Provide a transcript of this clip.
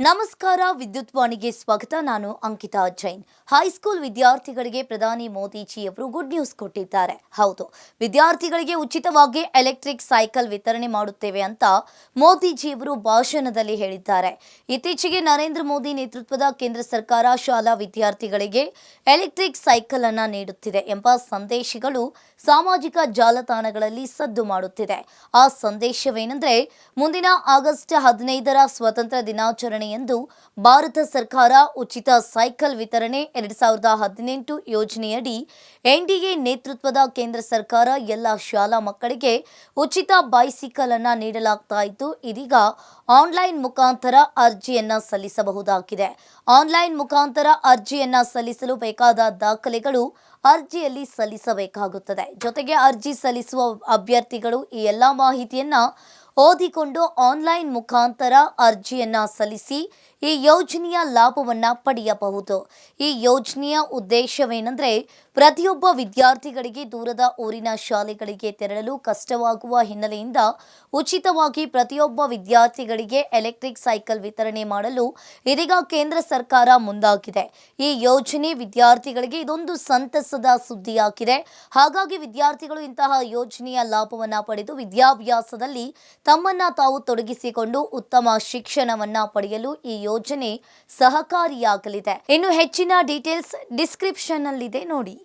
ನಮಸ್ಕಾರ, ವಿದ್ಯುತ್ ವಾಣಿಗೆ ಸ್ವಾಗತ. ನಾನು ಅಂಕಿತಾ ಜೈನ್. ಹೈಸ್ಕೂಲ್ ವಿದ್ಯಾರ್ಥಿಗಳಿಗೆ ಪ್ರಧಾನಿ ಮೋದಿಜಿಯವರು ಗುಡ್ ನ್ಯೂಸ್ ಕೊಟ್ಟಿದ್ದಾರೆ. ಹೌದು, ವಿದ್ಯಾರ್ಥಿಗಳಿಗೆ ಉಚಿತವಾಗಿ ಎಲೆಕ್ಟ್ರಿಕ್ ಸೈಕಲ್ ವಿತರಣೆ ಮಾಡುತ್ತೇವೆ ಅಂತ ಮೋದಿಜಿಯವರು ಭಾಷಣದಲ್ಲಿ ಹೇಳಿದ್ದಾರೆ. ಇತ್ತೀಚೆಗೆ ನರೇಂದ್ರ ಮೋದಿ ನೇತೃತ್ವದ ಕೇಂದ್ರ ಸರ್ಕಾರ ಶಾಲಾ ವಿದ್ಯಾರ್ಥಿಗಳಿಗೆ ಎಲೆಕ್ಟ್ರಿಕ್ ಸೈಕಲ್ ಅನ್ನ ನೀಡುತ್ತಿದೆ ಎಂಬ ಸಂದೇಶಗಳು ಸಾಮಾಜಿಕ ಜಾಲತಾಣಗಳಲ್ಲಿ ಸದ್ದು ಮಾಡುತ್ತಿದೆ. ಆ ಸಂದೇಶವೇನೆಂದ್ರೆ, ಮುಂದಿನ ಆಗಸ್ಟ್ ಹದಿನೈದರ ಸ್ವತಂತ್ರ ದಿನಾಚರಣೆಯಂದು ಭಾರತ ಸರ್ಕಾರ ಉಚಿತ ಸೈಕಲ್ ವಿತರಣೆ ಎರಡ್ ಸಾವಿರದ ಹದಿನೆಂಟು ಯೋಜನೆಯಡಿ ಎನ್ಡಿಎ ನೇತೃತ್ವದ ಕೇಂದ್ರ ಸರ್ಕಾರ ಎಲ್ಲ ಶಾಲಾ ಮಕ್ಕಳಿಗೆ ಉಚಿತ ಬೈಸಿಕಲ್ ಅನ್ನು ನೀಡಲಾಗ್ತಾ ಇತ್ತು ಇದೀಗ ಆನ್ಲೈನ್ ಮುಖಾಂತರ ಅರ್ಜಿಯನ್ನು ಸಲ್ಲಿಸಬಹುದಾಗಿದೆ. ಆನ್ಲೈನ್ ಮುಖಾಂತರ ಅರ್ಜಿಯನ್ನು ಸಲ್ಲಿಸಲು ಬೇಕಾದ ದಾಖಲೆಗಳು ಅರ್ಜಿಯಲ್ಲಿ ಸಲ್ಲಿಸಬೇಕಾಗುತ್ತದೆ. ಜೊತೆಗೆ ಅರ್ಜಿ ಸಲ್ಲಿಸುವ ಅಭ್ಯರ್ಥಿಗಳು ಈ ಎಲ್ಲ ಮಾಹಿತಿಯನ್ನ ಓದಿಕೊಂಡು ಆನ್ಲೈನ್ ಮುಖಾಂತರ ಅರ್ಜಿಯನ್ನ ಸಲ್ಲಿಸಿ ಈ ಯೋಜನೆಯ ಲಾಭವನ್ನ ಪಡೆಯಬಹುದು. ಈ ಯೋಜನೆಯ ಉದ್ದೇಶವೇನೆಂದರೆ, ಪ್ರತಿಯೊಬ್ಬ ವಿದ್ಯಾರ್ಥಿಗಳಿಗೆ ದೂರದ ಊರಿನ ಶಾಲೆಗಳಿಗೆ ತೆರಳಲು ಕಷ್ಟವಾಗುವ ಹಿನ್ನೆಲೆಯಿಂದ ಉಚಿತವಾಗಿ ಪ್ರತಿಯೊಬ್ಬ ವಿದ್ಯಾರ್ಥಿಗಳಿಗೆ ಎಲೆಕ್ಟ್ರಿಕ್ ಸೈಕಲ್ ವಿತರಣೆ ಮಾಡಲು ಇದೀಗ ಕೇಂದ್ರ ಸರ್ಕಾರ ಮುಂದಾಗಿದೆ. ಈ ಯೋಜನೆ ವಿದ್ಯಾರ್ಥಿಗಳಿಗೆ ಇದೊಂದು ಸಂತಸದ ಸುದ್ದಿಯಾಗಿದೆ. ಹಾಗಾಗಿ ವಿದ್ಯಾರ್ಥಿಗಳು ಇಂತಹ ಯೋಜನೆಯ ಲಾಭವನ್ನ ಪಡೆದು ವಿದ್ಯಾಭ್ಯಾಸದಲ್ಲಿ ತಮ್ಮನ್ನ ತಾವು ತೊಡಗಿಸಿಕೊಂಡು ಉತ್ತಮ ಶಿಕ್ಷಣವನ್ನ ಪಡೆಯಲು ಈ ಯೋಜನೆ ಸಹಕಾರಿಯಾಗಲಿದೆ. ಇನ್ನು ಹೆಚ್ಚಿನ ಡೀಟೇಲ್ಸ್ ಡಿಸ್ಕ್ರಿಪ್ಷನ್ ಅಲ್ಲಿದೆ ನೋಡಿ.